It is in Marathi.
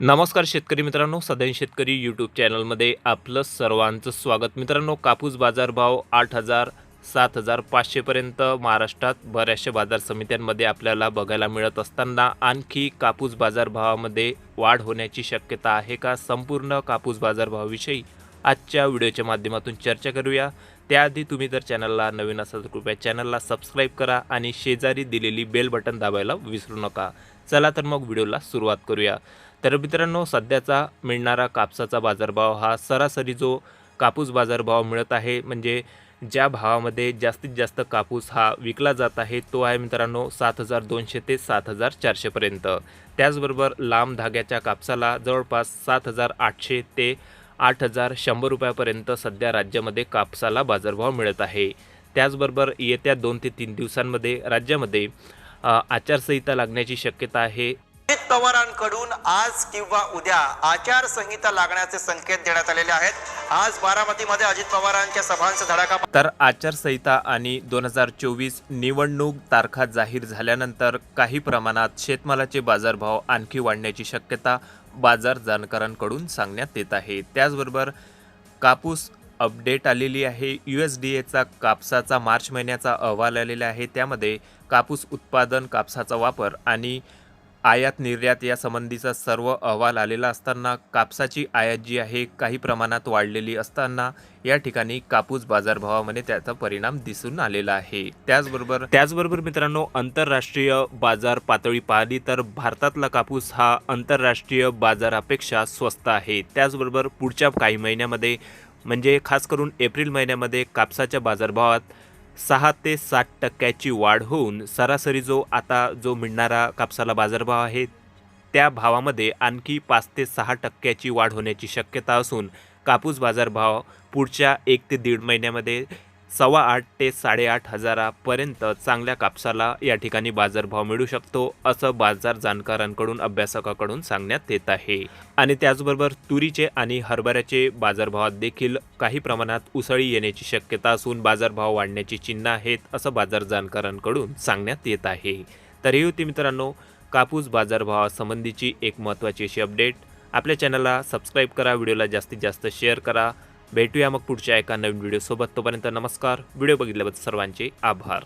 नमस्कार शेतकरी मित्रांनो सदैन शेतकरी यूट्यूब चॅनलमध्ये आपलं सर्वांचं स्वागत. मित्रांनो कापूस बाजारभाव आठ हजार सात हजार पाचशेपर्यंत महाराष्ट्रात बऱ्याचशा बाजार समित्यांमध्ये आपल्याला बघायला मिळत असताना आणखी कापूस बाजारभावामध्ये वाढ होण्याची शक्यता आहे का? संपूर्ण कापूस बाजारभावाविषयी आजच्या व्हिडिओच्या माध्यमातून चर्चा करूया. त्याआधी तुम्ही जर चॅनलला नवीन असाल तर कृपया चॅनलला सबस्क्राईब करा आणि शेजारी दिलेली बेल बटन दाबायला विसरू नका. चला तर मग व्हिडिओला सुरुवात करूया. तर मित्रांनो सध्याचा मिळणारा कापसाचा बाजारभाव हा सरासरी जो कापूस बाजारभाव मिळत आहे म्हणजे ज्या भावामध्ये जास्तीत जास्त कापूस हा विकला जात आहे तो आहे मित्रांनो सात हजार दोनशे ते सात हजार चारशेपर्यंत त्याचबरोबर लांब धाग्याच्या कापसाला जवळपास सात हजार आठशे ते आठ हजार शंभर रुपयापर्यंत सध्या राज्यामध्ये कापसाला बाजारभाव मिळत आहे. त्याचबरोबर येत्या दोन ते तीन दिवसांमध्ये राज्यामध्ये आचारसंहिता लागण्याची शक्यता आहे. पवारांकडून आज किंवा उद्या आचारसंहिता लागण्याचे संकेत देण्यात आलेले आहेत. आज बारामतीमध्ये अजित पवारांच्या सभांचा धडाका तर आचारसंहिता आणि दोन हजार चोवीस निवडणूक तारखा जाहीर झाल्यानंतर काही प्रमाणात शेतमालाचे बाजारभाव आणखी वाढण्याची शक्यता बाजार जाणकारांकडून सांगण्यात येत आहे. त्याचबरोबर कापूस अपडेट आलेली आहे. यू एस डी एचा कापसाचा मार्च महिन्याचा अहवाल आलेला आहे. त्यामध्ये कापूस उत्पादन कापसाचा वापर आणि आयात निर्यात यासंबंधीचा सर्व अहवाल आलेला असताना कापसाची आयात जी आहे काही प्रमाणात वाढलेली असताना या ठिकाणी कापूस बाजारभावामध्ये त्याचा परिणाम दिसून आलेला आहे. त्याचबरोबर त्याचबरोबर मित्रांनो आंतरराष्ट्रीय बाजार पातळी पाहिली तर भारतातला कापूस हा आंतरराष्ट्रीय बाजारापेक्षा स्वस्त आहे. त्याचबरोबर पुढच्या काही महिन्यामध्ये म्हणजे खास करून एप्रिल महिन्यामध्ये कापसाच्या बाजारभावात सहा ते सात टक्क्याची वाढ होऊन सरासरी जो आता जो मिळणारा कापसाला बाजारभाव आहे त्या भावामध्ये आणखी पाच ते सहा टक्क्याची वाढ होण्याची शक्यता असून कापूस बाजारभाव पुढच्या एक ते दीड महिन्यामध्ये सव्वा आठ ते साडेआठ हजारापर्यंत चांगल्या कापसाला या ठिकाणी बाजारभाव मिळू शकतो असं बाजार जाणकारांकडून अभ्यासकाकडून सांगण्यात येत आहे. आणि त्याचबरोबर तुरीचे आणि हरभऱ्याचे बाजारभावात देखील काही प्रमाणात उसळी येण्याची शक्यता असून बाजारभाव वाढण्याची चिन्ह आहेत असं बाजार जाणकारांकडून सांगण्यात येत आहे. तर होती मित्रांनो कापूस बाजारभावासंबंधीची एक महत्त्वाची अशी अपडेट. आपल्या चॅनलला सबस्क्राईब करा व्हिडिओला जास्तीत जास्त शेअर करा. भेटूया मग पुढच्या एका नवीन व्हिडिओसोबत तोपर्यंत नमस्कार. व्हिडिओ बघितल्याबद्दल सर्वांचे आभार.